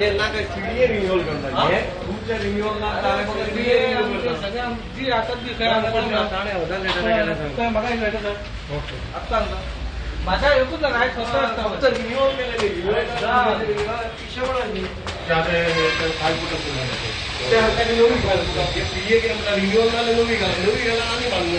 ते नाका CDA renewal करतात तुमच्या रिन्यूअल काय. जी आता ती काय काय. आत्ता. माझ्या एकूण नाही स्वस्त फक्त रिन्यूअल केलेली CDA केलं renewal झालं, नवी घाला. नवी घाला आणि बांधणी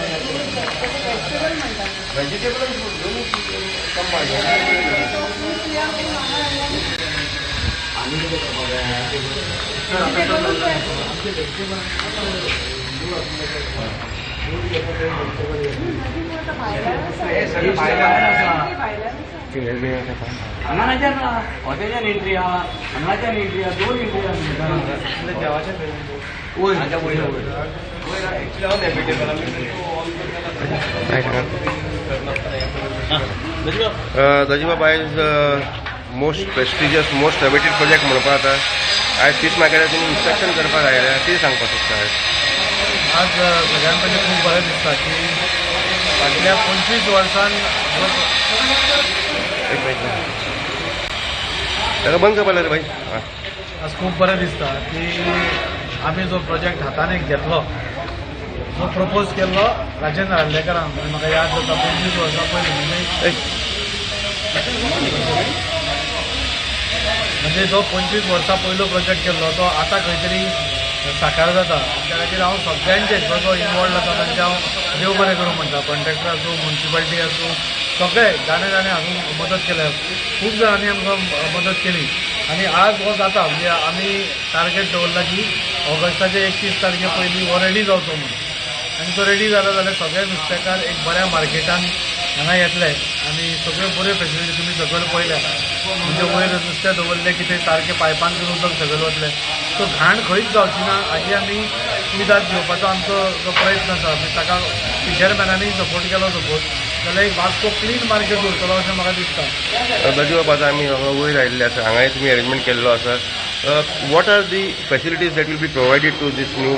राहण्यात राहण्याच्या बाजी येते व्हेजिटेबल हांगाच्यान हॉटेलान एंट्री आहा हांगाच्यान एंट्री आहा दोन एंट्री दाजीबाबा आयज most prestigious most awaited project म्हणपा जाता आयज फीश मार्केटार तुमी इन्स्पेक्शन करपाक आयल्या कितें सांगपाक सोदता आयज आज सगळ्यां पयलीं खूब बरें दिसता की फाटल्या पंचवीस वर्सान ताका बंद करपा रे भाई. आज खूब बरें दिसता की आमी जो प्रोजेक्ट हातान एक घेतलो प्रपोज केल्लो राजेंद्र हल्लेकरान म्हणजे म्हाका याद जाता पंचवीस वर्सां पयलीं म्हणजे म्हणजे जो पंचवीस वर्सां पयलो प्रोजेक्ट केल्लो तो आतां खंय तरी साकार जाता. त्या खातीर हांव सगळ्यांचे जो इनवॉल्ड आसा तांचे हांव देव बरें करूं म्हणटा कॉन्ट्रॅक्टर आसूं म्युन्सिपाल्टी आसूं सगळे जाणे जाणे हांवें मदत केल्या खूब जाणांनी आमकां मदत केली. आनी आज हो जाता म्हणजे आमी टार्गेट दवरला की ऑगस्टाचे एकतीस तारखे पयलीं हो रेडी जावचो म्हणून. आनी तो रेडी जालो जाल्यार सगळे नुस्तेकार एक बऱ्या मार्केटान हांगा येतले आनी सगळ्यो बऱ्यो फेसिलिटी तुमी सकयल पळयल्या म्हणजे वयर नुस्तें दवरलें की ते सारकें पायपान करून उदक सकयल वतलें सो घाण खंयच जावची ना हाजी आमी निदाद घेवपाचो आमचो जो प्रयत्न आसा ताका फिशरमॅनांनी सपोर्ट केलो सपोज जाल्यार एक वास्को क्लीन मार्केट उरतलो अशें म्हाका दिसता. दाजीबाबा बाबा आमी हांगा वयर आयिल्ले आसा हांगाय तुमी अरेंजमेंट केल्लो आसा what are the facilities that will be provided to this new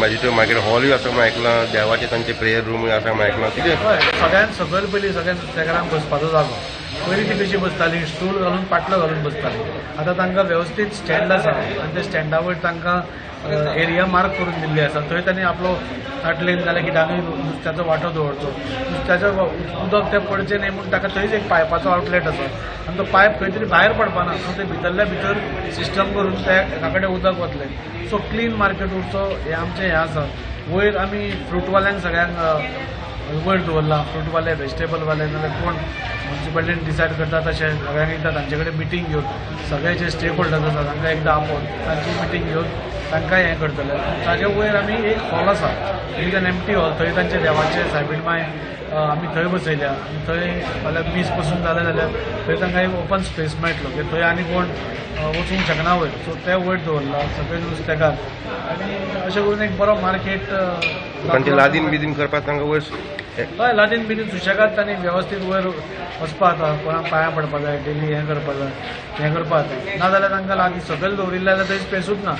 vegetable market हॉलूय आसा म्हण आयकलां देवाचे तांचे प्रेयर रूमूय आसा म्हण आयकलां कितें हय सगळ्यात सकयल पयलीं सगळ्यात नुस्तेकारांक बसपाचो जागो पयलीं ती कशी बसताली स्टूल घालून पाटलो घालून बसतालीं. आतां तांकां वेवस्थीत स्टँड आसा आनी त्या स्टँडा वयर तांकां एरिया मार्क करून दिल्ली आसा थंय तांणी आपलो ताटलेन जाल्यार कित्याकूय नुस्त्याचो वांटो दवरचो नुस्त्याचो उदक तें पडचें न्ही म्हूण ताका थंयच एक पायपाचो आउटलेट आसा आनी तो पायप खंय तरी भायर पडपाना सो ते भितरल्या भितर सिस्टम करून त्या एका कडेन उदक वतलें सो क्लीन मार्केट उरचो हें आमचें हें आसा वयर आमी फ्रूटवाल्यांक सगळ्यांक वयर दवरला फ्रूटवाले व्हेजिटेबलवाले नाजाल्यार कोण म्युन्सिपाल्टीन डिसायड करता तशें सगळ्यांक एकदां तांचे कडेन मिटींग घेवन सगळे जे स्टेक होल्डर्स आसा तांकां एकदां आपोवन तांची मिटींग घेवन तांकां हें करतले ताचे वयर आमी एक हॉल आसा इट एन एमटी हॉल थंय तांचे देवाचे सायबीण माय आमी थंय बसयल्या आनी थंय फाल्यां मीस पसून जालें जाल्यार थंय तांकां एक ओपन स्पेस मेळटलो की थंय आनी कोण वचूंक शकना वयर सो ते वयर दवरला सगळे नुस्तेकार आनी अशें करून एक बरो मार्केट लादीन बिदीन करपाक तांकां वयर हय लादीन बिदीन सुशेगाद तांणी वेवस्थीत वयर वचपा जाता कोणाक पांयां पडपा जाय डेली हें करपा जाय हें करपा जाता नाजाल्यार तांकां लागीं सकयल दवरिल्लें जाल्यार थंय स्पेसूच ना.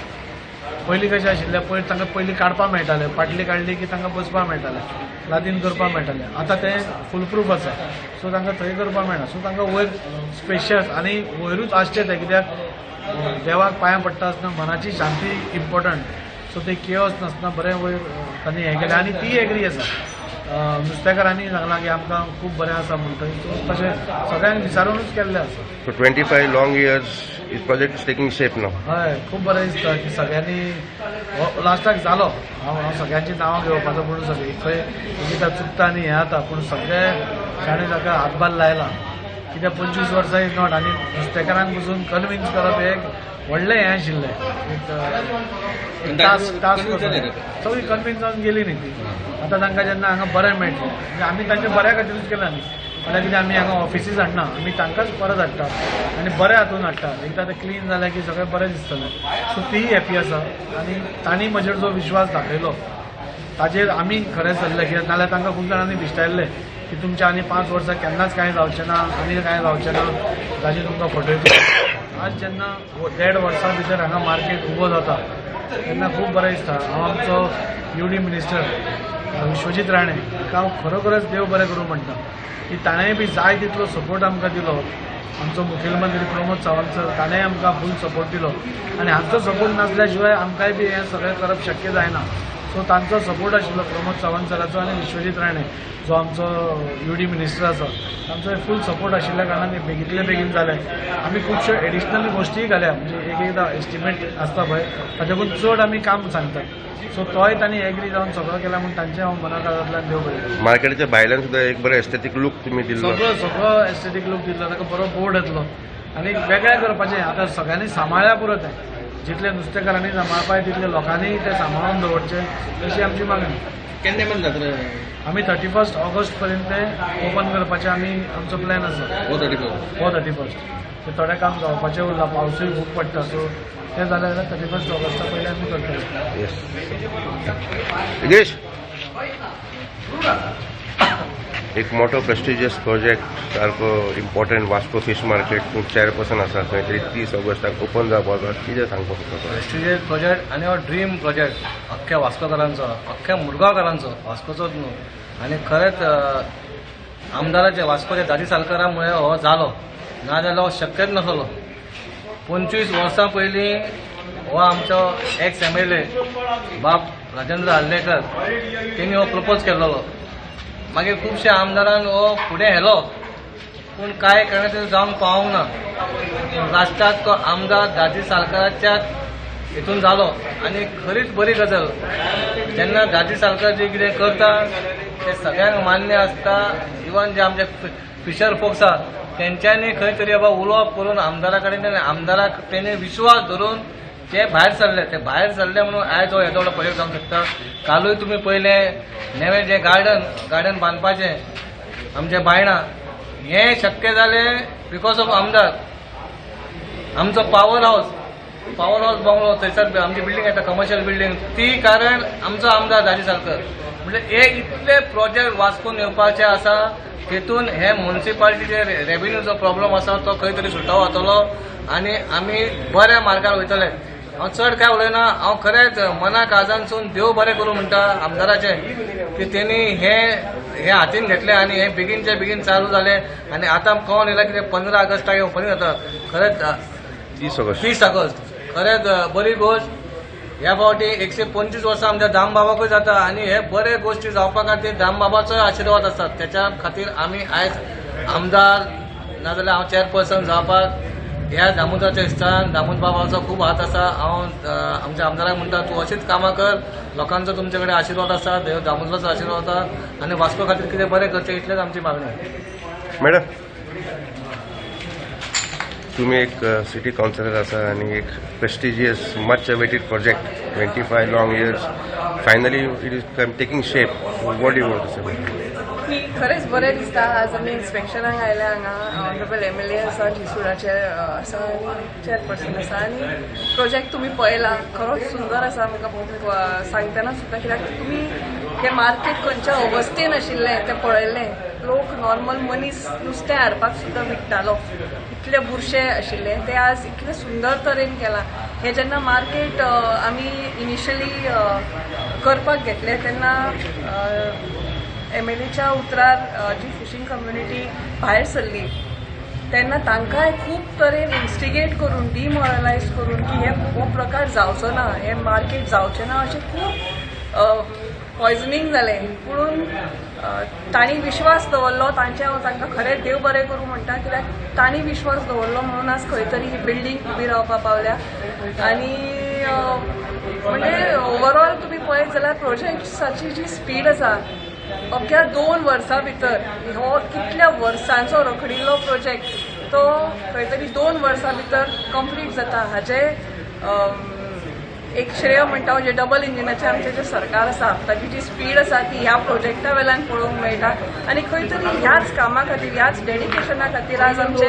पयलीं कशें आशिल्लें पयर तांकां पयलीं काडपा मेळटालें. पाटली काडली की तांकां बसपाक मेळटालें. लादीन करपाक मेळटालें. आतां तें फूल प्रूफ आसा. सो तांकां थंय करपाक मेळना. सो तांकां वयर स्पेशियस आनी वयरूच आसचें तें. कित्याक? देवाक पांयां पडटा आसतना मनाची शांती इम्पॉर्टंट सो ते किओस नासतना बरें वयर तांणी हें केलें. आनी ती एग्री आसा. नुस्तेकारांनी सांगलां की आमकां खूब बरें आसा म्हणटकीर सो तशें सगळ्यांक विचारूनच केल्लें आसा so twenty five long years is project is taking shape नाव हय खूब बरें दिसता की सगळ्यांनी लास्टाक जालो हांव हांव सगळ्यांची नांवां घेवपाचो पूण सगळी. खंय कितें चुकता आनी हें जाता पूण सगळे ताणें ताका हातभार लायला. कित्याक पंचवीस वर्सां इज नॉट. आनी नुस्तेकारांक पसून कन्विन्स करप एक व्हडलें हें आशिल्लें एक, अ, एक टास्क टास्क सगळीं कन्विन्स जावन गेली न्ही ती. आतां तांकां जेन्ना हांगा बरें मेळटलें म्हणजे आमी तांच्या बऱ्या खातीरूच केला न्ही. म्हळ्यार कितें आमी हांगा ऑफिसीस हाडना आमी तांकांच परत हाडटा आनी बऱ्या हातून हाडटा एकदां तें क्लीन जालें की सगळें बरें दिसतलें सो तीय हॅपी आसा आनी तांणी म्हजेर जो विश्वास दाखयलो ताजेर आमी खरें सरले कित्याक नाल्यार तांकां खूब जाणांनी दिश्टायल्लें की तुमच्या आनी पांच वर्सां केन्नाच कांय जावचें ना आनी कांय जावचें ना ताजे तुमकां फटयतलो आज जेन्ना देड वर्सां भितर हांगा मार्केट उबो जाता तेन्ना खूब बरें दिसता. हांव आमचो युडी मिनिस्टर विश्वजीत राणे ताका हांव खरोखरच देव बरें करूं म्हणटा की ताणेंय बी जाय तितलो सपोर्ट आमकां दिलो. आमचो मुखेलमंत्री प्रमोद सावंत सर ताणेंय आमकां फूल सपोर्ट दिलो. आनी हांचो सपोर्ट नासल्या शिवाय आमकांय बी हें सगळें करप शक्य जायना. सो तांचो सपोर्ट आशिल्लो प्रमोद सावंत सराचो आनी विश्वजीत राणे जो आमचो यू डी मिनिस्टर आसा तांचो फूल सपोर्ट आशिल्ल्या कारणान हें बेगीतले बेगीन जालें आमी खुबश्यो एडिशनल गोश्टीय घाल्या म्हणजे एक एकदां एस्टिमेट आसता पळय ताच्याकून चड आमी काम सांगतात. सो तोय तांणी एग्री जावन सगळो केला म्हूण तांचे हांव मनाकारांतल्यान देव बरें मार्केटाच्या भायल्यान सुद्धा एक बरो एस्थेटीक लूक तुम्ही दिल्लो सगळो सगळो एस्थेटीक लूक दिल्लो ताका बरो बोर्ड येतलो. आनी वेगळें करपाचें आतां सगळ्यांनी सांबाळ्या पुरो तें जितले नुस्तेकारांनी सांबाळपाय तितले लोकांनी तें सांबाळून दवरचें अशी आमची मागणी? केन्ना जाता आमी थर्टी फर्स्ट ऑगस्ट पर्यंत तें ओपन करपाचें आमी आमचो प्लॅन आसा हो थर्टी फोर हो थर्टी फर्स्ट तें थोडें काम जावपाचें उरलां पावसूय खूब पडटा सो तें जालें जाल्यार थर्टी फर्स्ट ऑगस्टा पयलीं आमी करतले एक मोठो प्रेस्टिजियस प्रोजेक्ट सारको इम्पॉर्टंट वास्को फिश मार्केट तूं चेअरपर्सन आसा खंय तरी तीस ऑगस्टाक ओपन जावपाक कितें सांगपाक सोदता प्रेस्टिजियस प्रोजेक्ट आनी हो ड्रीम प्रोजेक्ट अख्ख्या वास्कोकारांचो अख्ख्या मुरगांवकारांचो वास्कोचोच न्हू आनी खरेंच आमदाराचे वास्कोचे दादी सालकरामुळे हो जालो ना जाल्यार हो शक्यच नासलो. पंचवीस वर्सां पयलीं हो आमचो एक्स एम एल ए बाब राजेंद्र हल्लेकर तेणी हो प्रपोज केल्लो. मागीर खुबशे आमदारान हो फुडें व्हेलो पूण कांय कारणान जावंक पावूंक ना. लास्टाक तो आमदार दादी सालकराच्याच हितून जालो आनी खरीच बरी गजाल. जेन्ना दादी सालकर जे कितें करता ते सगळ्यांक मान्य आसता इवन जे आमचे फिशर फोक्स आसा तेंच्यांनी खंय तरी बाबा उलोवप करून आमदारा कडेन आमदाराक तेणी विश्वास धरून ते भायर सरले ते भायर सरले म्हणून आयज हो येदो व्हडलो प्रोजेक्ट जावंक शकता कालूय तुमी पयले नवे जें गार्डन गार्डन बांदपाचें आमचें बायणां हें शक्य जालें बिकॉज ऑफ आमदार. आमचो power house power house bungalow थंयसर आमची बिल्डींग येता कमर्शियल बिल्डींग ती कारण आमचो आमदार दाजी सारकर म्हणजे हे इतले प्रोजेक्ट वास्कून येवपाचे आसा तेतून हे म्युन्सिपाल्टीचे रेव्हेन्यूचो प्रॉब्लम आसा तो खंय तरी सुटावो जातलो आनी आमी बऱ्या मार्गार वयतले हांव चड काय उलयना हांव खरेंच मना काळजांसून देव बरें करूं म्हणटा आमदाराचे. की तेणी हे हे हातीन घेतले आनी हे बेगीनचे बेगीन चालू जाले आनी आतां कळोन येयला की ते पंदरा ऑगस्टाक हे ओपनिंग जाता खरेंच तीस ऑगस्ट. तीस ऑगस्ट. खरेंच बरी गोश्ट ह्या फावटी एकशे पंचवीस वर्सां आमच्या दामबाबाकूय जाता आनी हे बरे गोश्टी जावपा खातीर दामबाबाचोय आशिर्वाद आसा त्याच्या खातीर आमी आयज आमदार नाजाल्यार हांव चेअरपर्सन जावपाक ह्या दामोदराच्या इश्टान दामोद बाबाचो खूब हात आसा हांव आमच्या आमदाराक म्हणटा तूं अशीच कामां कर लोकांचो तुमचे कडेन आशिर्वाद आसा देव दामोदराचो आशिर्वाद आसा आनी वास्को खातीर कितें बरें करचें इतलेंच आमची मागणी मॅडम तुम्ही एक सिटी काउन्सिलर असा आणि एक prestigious much awaited project twenty five long years finally it is taking shape what you want to say me खरेंच बरें दिसता आज आमी इन्स्पेक्शनाक आयल्या हांगा ऑनरेबल एम एल ए आसा ठिसूराचे आसा आनी चेअरपर्सन आसा आनी प्रोजेक्ट तुमी पळयला खरोच सुंदर आसा म्हाका सांगतना सुद्दां कित्याक तुमी हे मार्केट खंयच्या अवस्थेन आशिल्लें तें पळयल्लें लोक नॉर्मल मनीस नुस्तें हाडपाक सुद्दां विकतालो इतले बुरशे आशिल्ले ते आज इतले सुंदर तरेन केलां हे जेन्ना मार्केट आमी इनिशियली करपाक घेतले तेन्ना एम एल एच्या उतरार जी फिशींग कम्युनिटी भायर सरली तेन्ना तांकांय खूब तरेन इन्स्टिगेट करून डिमॉरलायज करून की हे हो प्रकार जावचो ना हे मार्केट जावचें ना अशें खूब पॉयझनिंग जालें पुणून तांणी विश्वास दवरलो तांचे हांव तांकां खरें देव बरें करूं म्हणटा कित्याक तांणी विश्वास दवरलो म्हणून आज खंय तरी ही बिल्डींग उबी रावपा पावल्या. आनी म्हणजे ओवरऑल तुमी पळयत जाल्यार प्रोजेक्ट्साची जी स्पीड आसा अख्ख्या दोन वर्सां भितर हो कितल्या वर्सांचो रखडिल्लो प्रोजेक्ट तो खंय तरी दोन वर्सां भितर कंप्लीट जाता. हाचे एक श्रेय म्हणटा हो म्हणजे डबल इंजिनाचें आमचें जें सरकार आसा ताची जी स्पीड आसा ती ह्या प्रोजेक्टा वेल्यान पळोवंक मेळटा. आनी खंय तरी ह्याच कामा खातीर ह्याच डेडिकेशना खातीर आज आमचे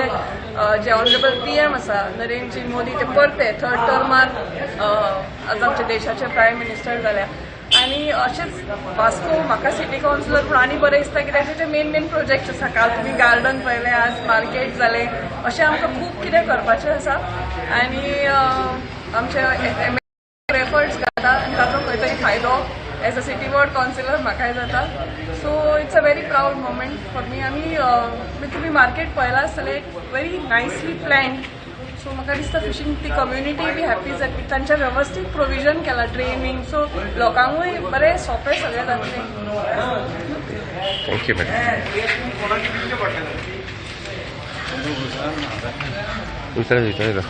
जे ऑनरेबल पी एम आसा नरेंद्रजी मोदी ते परते थर्ड टर्मार आज आमच्या देशाचे प्रायम मिनिस्टर जाल्या. आनी अशेंच वास्को म्हाका सिटी कावन्सिलर पूण आनी बरें दिसता कित्याक ताचे मेन मेन प्रोजेक्ट आसा काल तुमी गार्डन पळयलें आज मार्केट जालें अशें आमकां खूब कितें करपाचें आसा आनी आमचे एम एफर्ट्स घालता आनी ताचो खंय तरी फायदो. As a city ward councillor म्हाकाय जाता. So it's a very proud moment for me आमी तुमी मार्केट पळयलां आसतलें व्हेरी नायसली प्लॅन्ड सो म्हाका दिसता फिशींग ती कम्युनिटी बी हॅप्पी जातली तांचें वेवस्थीत प्रोविजन केलां ट्रेनींग सो लोकांकूय बरें सोंपें सगळें जातलें थँक्यू मॅडम विचारा विचारा